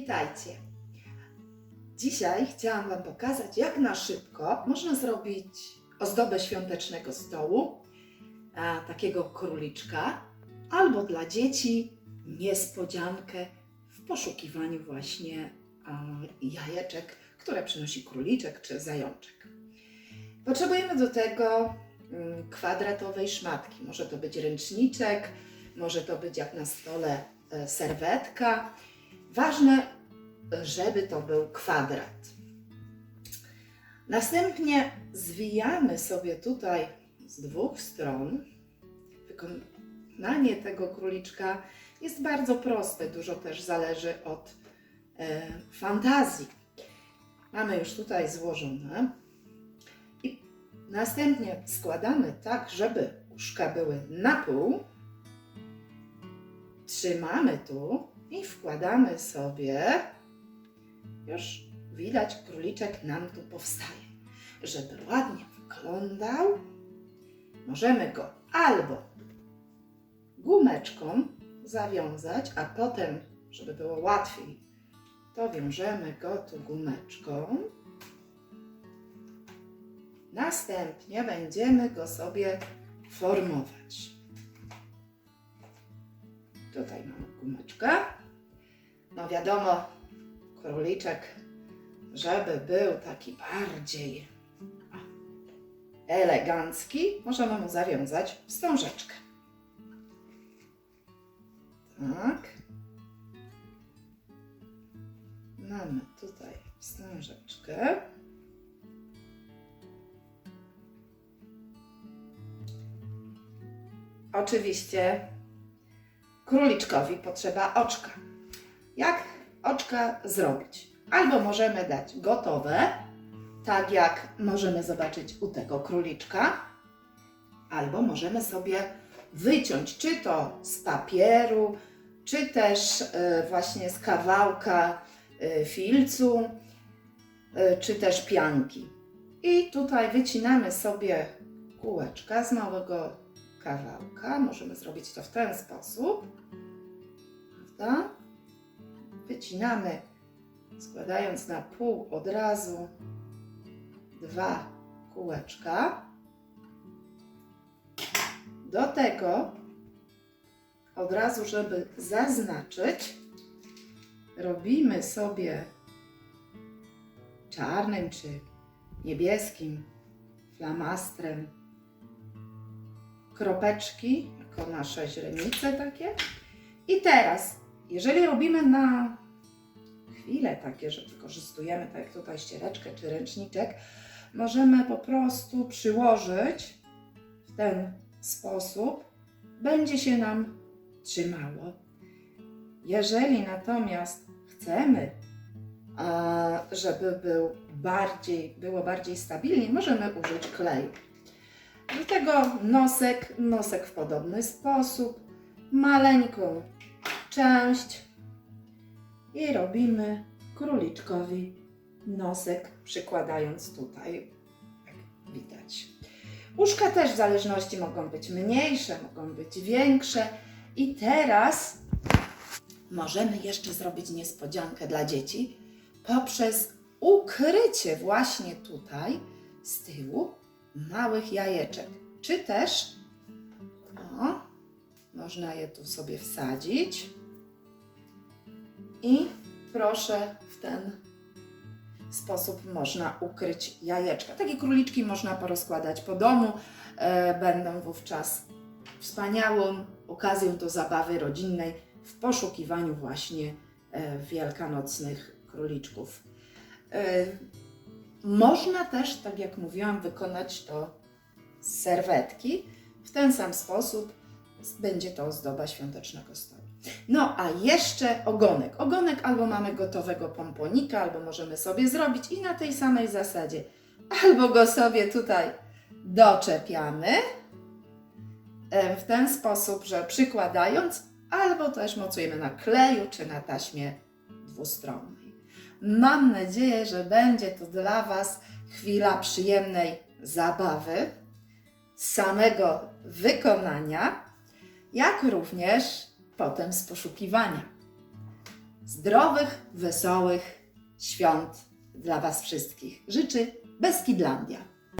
Witajcie. Dzisiaj chciałam Wam pokazać, jak na szybko można zrobić ozdobę świątecznego stołu, a, takiego króliczka, albo dla dzieci niespodziankę w poszukiwaniu właśnie a, jajeczek, które przynosi króliczek czy zajączek. Potrzebujemy do tego mm, kwadratowej szmatki. Może to być ręczniczek, może to być jak na stole e, serwetka. Ważne, żeby to był kwadrat. Następnie zwijamy sobie tutaj z dwóch stron. Wykonanie tego króliczka jest bardzo proste, dużo też zależy od e, fantazji. Mamy już tutaj złożone i następnie składamy tak, żeby uszka były na pół. Trzymamy tu i wkładamy sobie. Już widać, króliczek nam tu powstaje. Żeby ładnie wyglądał, możemy go albo gumeczką zawiązać, a potem, żeby było łatwiej, to wiążemy go tu gumeczką. Następnie będziemy go sobie formować. Tutaj mamy gumeczkę. No wiadomo, króliczek, żeby był taki bardziej elegancki, możemy mu zawiązać wstążeczkę. Tak. Mamy tutaj wstążeczkę. Oczywiście króliczkowi potrzeba oczka. Jak oczka zrobić? Albo możemy dać gotowe, tak jak możemy zobaczyć u tego króliczka, albo możemy sobie wyciąć, czy to z papieru, czy też e, właśnie z kawałka e, filcu, e, czy też pianki. I tutaj wycinamy sobie kółeczka z małego kawałka. Możemy zrobić to w ten sposób. Prawda? Wycinamy, składając na pół od razu dwa kółeczka. Do tego od razu, żeby zaznaczyć, robimy sobie czarnym czy niebieskim flamastrem kropeczki, jako nasze źrenice takie. I teraz, jeżeli robimy na chwilę takie, że wykorzystujemy, tak jak tutaj ściereczkę czy ręczniczek, możemy po prostu przyłożyć w ten sposób, będzie się nam trzymało. Jeżeli natomiast chcemy, a, żeby był bardziej, było bardziej stabilnie, możemy użyć kleju. Do tego nosek, nosek w podobny sposób, maleńką część i robimy króliczkowi nosek, przykładając tutaj, jak widać. Uszka też w zależności mogą być mniejsze, mogą być większe. I teraz możemy jeszcze zrobić niespodziankę dla dzieci poprzez ukrycie właśnie tutaj z tyłu małych jajeczek. Czy też o, można je tu sobie wsadzić i proszę w ten sposób można ukryć jajeczka. Takie króliczki można porozkładać po domu. E, będą wówczas wspaniałą okazją do zabawy rodzinnej w poszukiwaniu właśnie e, wielkanocnych króliczków. E, można też, tak jak mówiłam, wykonać to z serwetki. W ten sam sposób będzie to ozdoba świątecznego stołu. No a jeszcze ogonek. Ogonek albo mamy gotowego pomponika, albo możemy sobie zrobić i na tej samej zasadzie. Albo go sobie tutaj doczepiamy w ten sposób, że przykładając, albo też mocujemy na kleju czy na taśmie dwustronnej. Mam nadzieję, że będzie to dla Was chwila przyjemnej zabawy, samego wykonania, jak również potem z poszukiwania. zdrowych, wesołych świąt dla Was wszystkich. Życzy Beskidlandia.